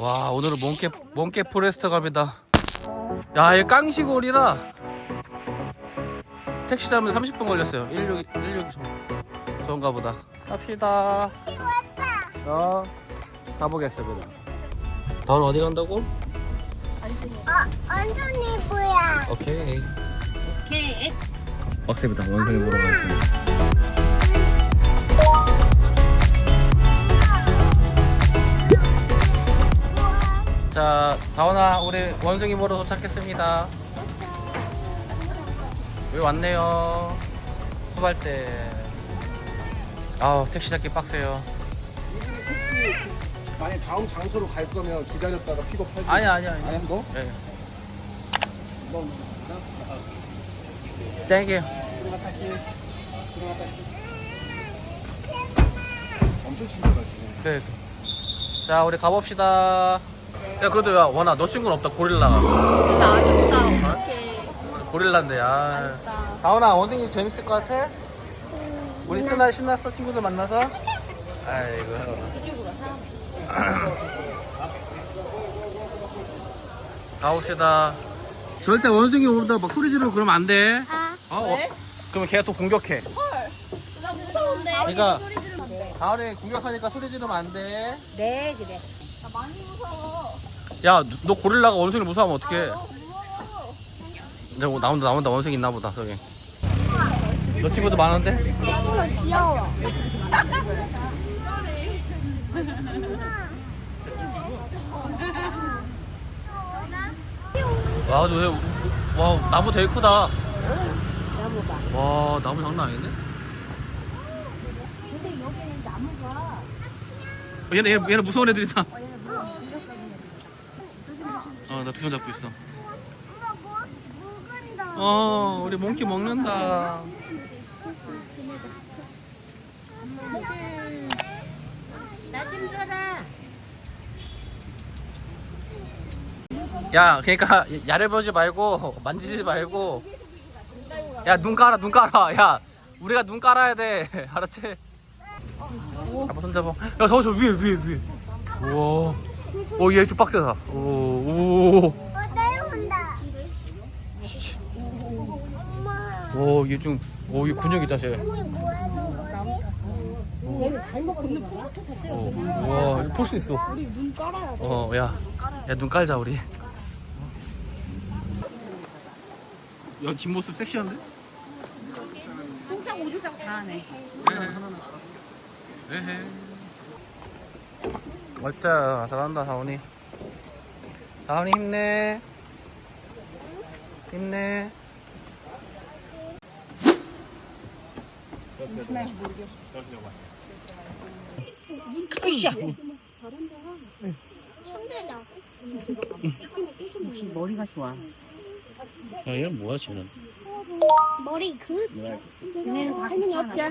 와 오늘은 몽케 몽케 포레스트 갑니다. 야 이 깡시골이라 택시 타면 30분 걸렸어요. 16 16 좋은가 보다. 갑시다. 어 가보겠어 그럼. 넌 어디 간다고? 어, 언순이 뭐야? 오케이. 오케이. 빡셉니다. 원숭이 보러 가겠습니다. 우리 원숭이 보러 도착했습니다. 여기 왔네요. 후발대. 아우, 택시 잡기 빡세요. 만약 다음 장소로 갈 거면 기다렸다가 픽업할 수 아니야, 아니야, 아니야. 아니야 너? 예. 너 땡큐. 엄청 친절하지 네. 자, 우리 가봅시다. 야, 그래도 야, 원아, 너 친구는 없다, 고릴라가. 진짜 아쉽다. 오케이. 고릴라인데, 야. 다원아, 원숭이 재밌을 것 같아? 우리 쓰나 신났어? 친구들 만나서? 아이고. 가봅시다. 절대 원숭이 오르다 막 소리 지르고 그러면 안 돼. 아, 어? 어? 그러면 걔가 또 공격해. 나 무서운데. 그러니까. 다원이 공격하니까 소리 지르면 안 돼. 네, 그래. 나 많이 무서워. 야, 너- 너 고릴라가 원숭이 무서워하면 어떡해. 무서워. 이제 뭐 나온다, 나온다. 원숭이 있나 보다, 저기. 너 친구도 많은데? 친구 귀여워. 와, 너 왜, 와, 나무 되게 크다. 와, 나무 장난 아닌데? 근데 여기는 나무가 얘네, 얘네, 얘네 무서운 애들이다. 어, 나 두 손 잡고 있어. 엄마 뭐 묵은다. 어, 우리 몽키 먹는다. 나좀 줘라. 야, 그러니까 야를 보지 말고 만지지 말고. 야, 눈 깔아, 눈 깔아. 야, 우리가 눈 깔아야 돼. 알았지? 잡아, 손 잡아. 야, 저, 저 위에, 위에, 위에. 우와. 오, 얘좀 빡세다. 오, 오. 어. 엄마. 오, 얘 좀, 오, 얘 근육 있다, 쟤. 뭐 하는 거지? 자체가 어, 우와, 볼 수 있어. 우리 눈 깔아야 돼. 어, 야. 야, 눈 깔자, 우리. 야, 뒷모습 섹시한데? 똥싸고 오줌 싸고 다 하네. 에헤. 맞자, 잘한다, 다운이. 다운이 힘내. 힘내. 으쌰. 머리가 좋아. 야, 얘는 뭐야, 쟤는? 머리 그 할머니 없자.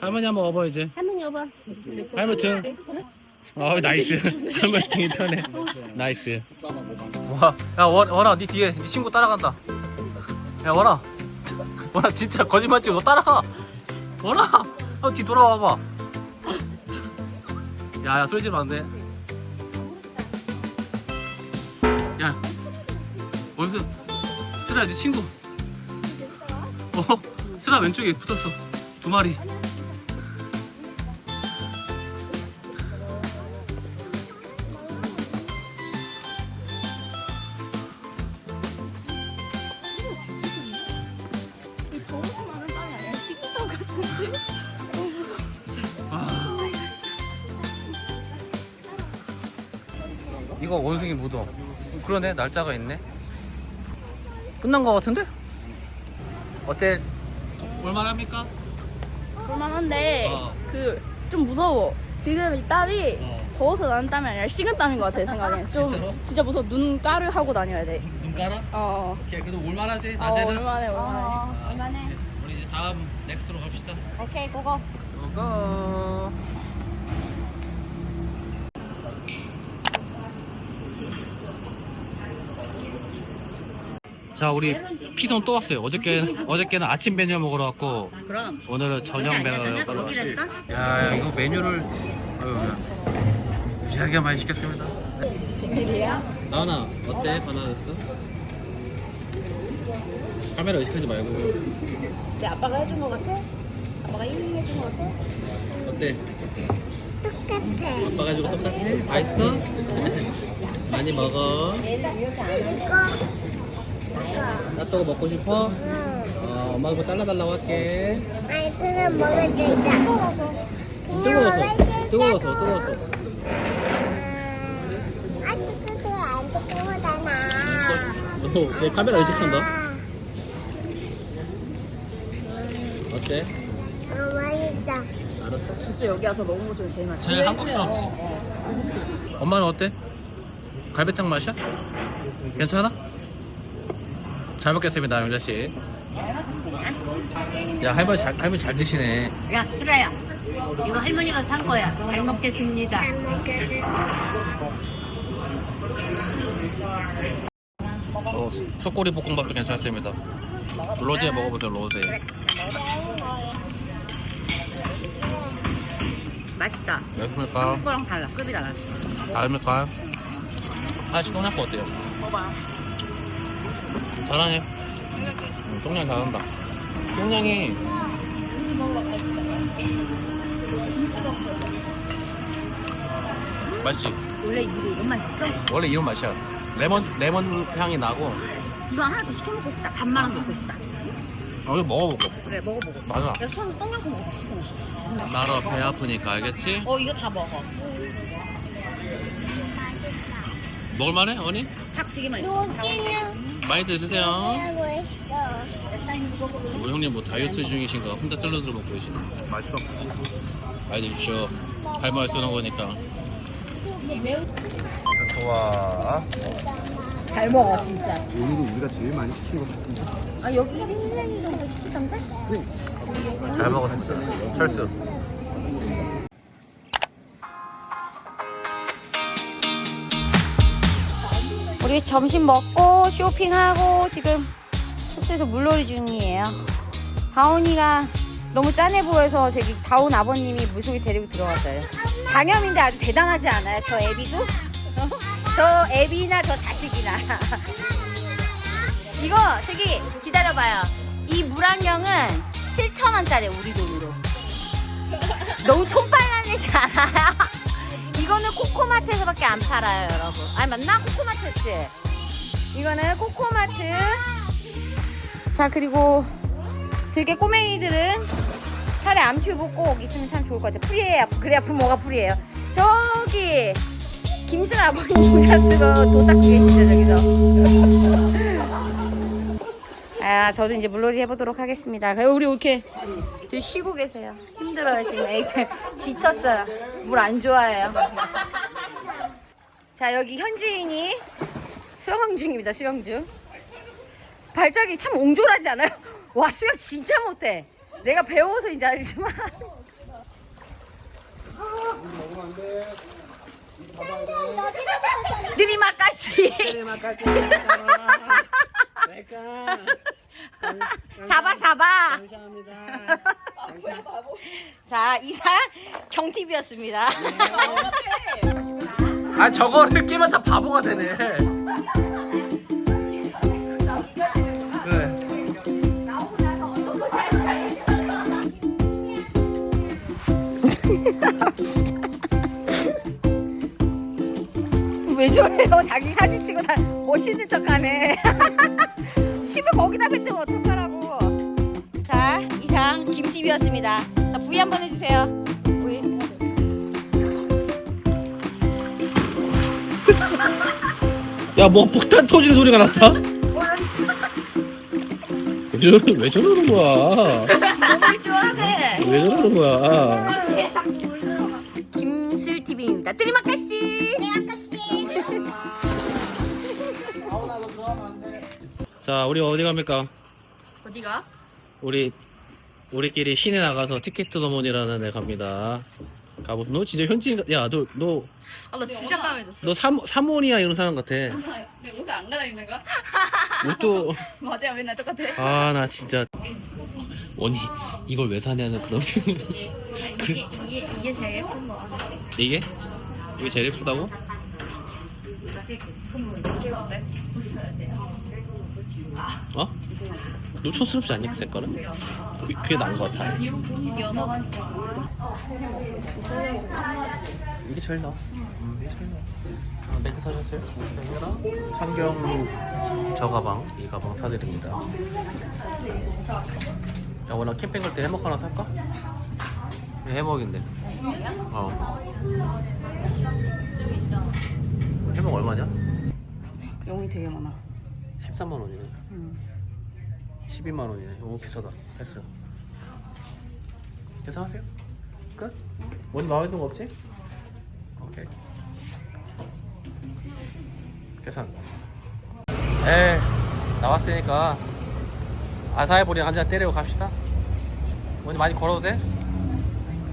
할머니 한번 업어, 이제. 할머니 여봐. 할머니 등. 어, 나이스. 할머니 등이 편해. 나이스. 와, 야, 원, 원아, 니 뒤에, 니 친구 따라간다. 야, 원아. 원아, 진짜 거짓말 치고 너 따라가. 원아! 한뒤 돌아와봐. 야, 야, 소리 지르면 안 돼. 야, 원수. 슬아, 네 친구. 어, 슬아 왼쪽에 붙었어. 두 마리. 이거 원숭이 무덤. 그러네 날짜가 있네. 끝난 거 같은데? 어때? 볼만합니까? 볼만한데 어. 그좀 무서워. 지금 이 땀이 어. 더워서 나는 땀이 아니라 식은 땀인 것 같아 내 생각엔. 좀 진짜로? 진짜 무서워. 눈 까르 하고 다녀야 돼. 눈 깔아? 어. 오케이 그래도 올만하지 어, 낮에는. 얼마네 얼마네. 아, 얼마나? 우리 이제 다음 넥스트로 갑시다. 오케이, 고고. 고고. 자 우리 피선 또 왔어요. 어저께 어저께는 아침 메뉴 먹으러 왔고 그럼. 오늘은 저녁 메뉴 먹으러 왔어요. 야, 야 이거 메뉴를 아유, 무지하게 많이 시켰습니다. 나은아 어때 바나나였어? 카메라 의식하지 말고 내 아빠가 해준 거 같아? 아빠가 힐링 해준 거 같아? 어때? 똑같아. 아빠가 주고 똑같아? 맛있어? 많이 먹어 이거. 핫도그 먹고 싶어? 응. 어, 엄마 이거 잘라달라고 할게 아니 그냥 먹을 때 있다. 뜨거워서 뜨거워서 뜨거워서 아 뜨거워 안 뜨거워잖아. 너 내 카메라 의식한다 어때? 어 맛있다. 알았어 주스 여기 와서 먹은 거 중에 제일 맛있어. 제일 한국스럽지 엄마는 어때? 갈비탕 맛이야? 괜찮아? 잘 먹겠습니다 영자 씨 야 할머니 잘, 할머니 잘 드시네 야, 수라야. 이거 할머니가 산 거야. 잘 먹겠습니다. 어, 속꼬리 볶음밥도 괜찮습니다 로제 먹어보세요 로제 맛있다. 맛있습니까? 거랑 달라. 급이 달라. 다음일까요? 하나씩 똥냥고 어때요? 먹어봐. 잘하네 응, 똥냥 잘한다 똥냥이 맛있지? 원래 이거 이것만 있어? 원래 이런 맛이야 레몬 레몬 향이 나고 이거 하나 더 시켜 먹고 싶다. 반만 먹고 싶다. 어 이거 먹어보고 그래, 먹어보고. 맞아 야, 손 똥냥고 먹고 싶어. 나로 배 아프니까 알겠지? 어, 이거 다 먹어. 먹을만해 언니? 탁 되게 맛있어. 많이 드세요. 우리 형님 뭐 다이어트 중이신가 혼자 샐러드 먹고 계시네. 맛있어. 많이 드십시오. 할머니 쓰는 거니까. 좋아. 잘 먹어, 진짜. 오늘도 우리가 제일 많이 시킨 것 같은데. 아, 여기 1년 정도 시키던데? 잘 먹었습니다 철수 우리 점심 먹고 쇼핑하고 지금 숙소에서 물놀이 중이에요. 다운이가 너무 짠해 보여서 저기 다운 아버님이 물속에 데리고 들어왔어요. 장염인데 아주 대단하지 않아요? 저 애비도? 어? 저 애비나 저 자식이나. 이거 저기 기다려봐요. 이 물안경은 7,000원짜리 우리 돈으로. 너무 촌빨라내지 않아요? 이거는 코코마트에서밖에 안 팔아요, 여러분. 아니 맞나? 코코마트였지. 이거는 코코마트. 자 그리고 들개 꼬맹이들은 살에 암튜브 꼭 있으면 참 좋을 것 같아요. 풀이에요. 그래야 부모가 풀이에요. 저기 김순 아버님 모자 쓰고 도닦고 계시죠 저기서. 아 저도 이제 물놀이 해보도록 하겠습니다. 우리 이렇게 지금 쉬고 계세요. 힘들어요 지금 애들 지쳤어요. 물 안 좋아해요. 자 여기 현지인이 수영 중입니다. 수영 중. 발작이 참 옹졸하지 않아요? 와 수영 진짜 못해. 내가 배워서인지 알지만 먹으면 안 돼. 드리마까시 사바 사바. 자 이상 경TV였습니다. 아 저거를 끼면 다 바보가 되네 그래 왜 저래요? 자기 사진 찍고 다 멋있는 척하네. 심을 거기다 뱉으면 어떡하라고. 자, 이상 김TV였습니다. 자, V 한번 해주세요. V. 야뭐 폭탄 터지는 소리가 났다 왜, 저, 왜 저러는 거야 너무 시원하네. 왜 저러는 거야 김슬 TV입니다. 뜨리마카씨. 자 우리 어디 갑니까 어디가? 우리 우리끼리 시내 나가서 티켓 너몬이라는 데 갑니다 가보 너 진짜 현지인 야 너 너 아, 나 진짜 까매졌어. 너 삼, 삼원이야 이런 사람 같아 내 옷을 안 갈아입는 거야? 옷도 맞아, 맨날 똑같아. 아 나 진짜 원이 이걸 왜 사냐는 그런 그래 이게, 이게 제일 예쁜 거 같아. 이게 이게 제일 예쁘다고 어? 노초스럽지 않니 그 색깔은? 그- 그게 나은 것 같아 이게 제일 음, 이게 아, 몇개 사셨어요? 여기랑 창경 저 가방 이 가방 사드립니다 야 오늘 캠핑 갈 때 해먹 하나 살까? 해먹인데 어 해먹 얼마냐? 용이 되게 많아 13만 원이네. 12만 원이네. 너무 비싸다. 했어. 계산하세요. 끝? 뭔 마음에 드는 거 없지? 오케이. 계산. 에 나왔으니까 아사히보리 한잔 때리고 갑시다. 언니 많이 걸어도 돼?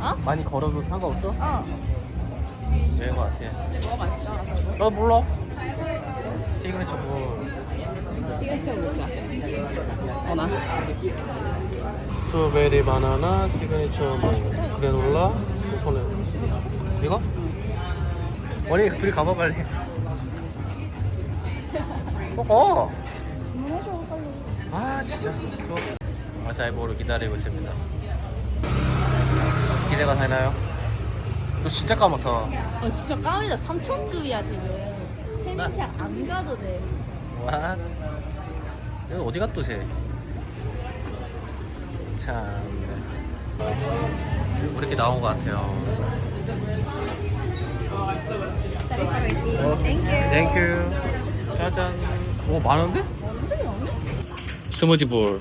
어? 많이 걸어도 상관없어? 어. 왜인 거 같아. 뭐가 맛있어? 너 몰라? 시그니처 뭐 시그니처 먹자. 어나? 스트로베리 바나나 시그니처 뭐 그래놀라 손에 이거? 원이 둘이 가봐 빨리. 어? 가! 아 진짜. 또 아사이보를 기다리고 있습니다. 기대가 되나요? 이거 진짜 까맣다. 어 진짜 까매다 3천급이야 지금. 팬이샵 안 가도 돼. 와 여기 어디가 또 쟤? 참 우리 이렇게 나온 것 같아요. 땡큐. 짜잔. 오 많은데? 스무디 볼.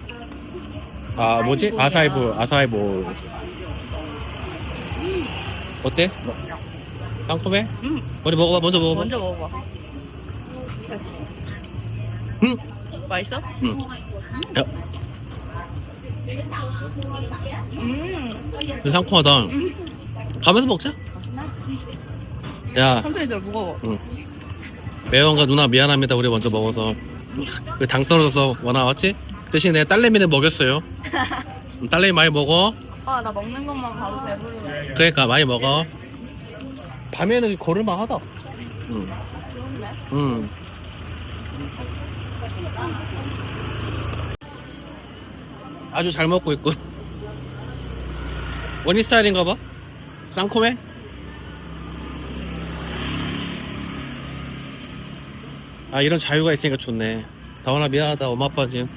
아 뭐지? 아사이 볼. 아사이 볼. 어때? 상큼해? 응. 우리 먹어봐. 먼저 먹어봐. 먼저 먹어봐 맛있어? 응. 야, 음 상큼하다. 가면서 먹자. 야, 천천히 들어 무거워 응. 매형과 누나 미안합니다. 우리 먼저 먹어서 그당 떨어져서 뭐 나왔지? 대신 내 딸내미는 먹였어요. 음, 딸내미 많이 먹어. 아나 먹는 것만 봐도 배부르네 그러니까 많이 먹어. 밤에는 걸을만 하다. 응. 좋은데? 응. 아주 잘 먹고 있군. 원희 스타일인가 봐. 쌍콤해? 아 이런 자유가 있으니까 좋네. 다원아 미안하다. 엄마 아빠 지금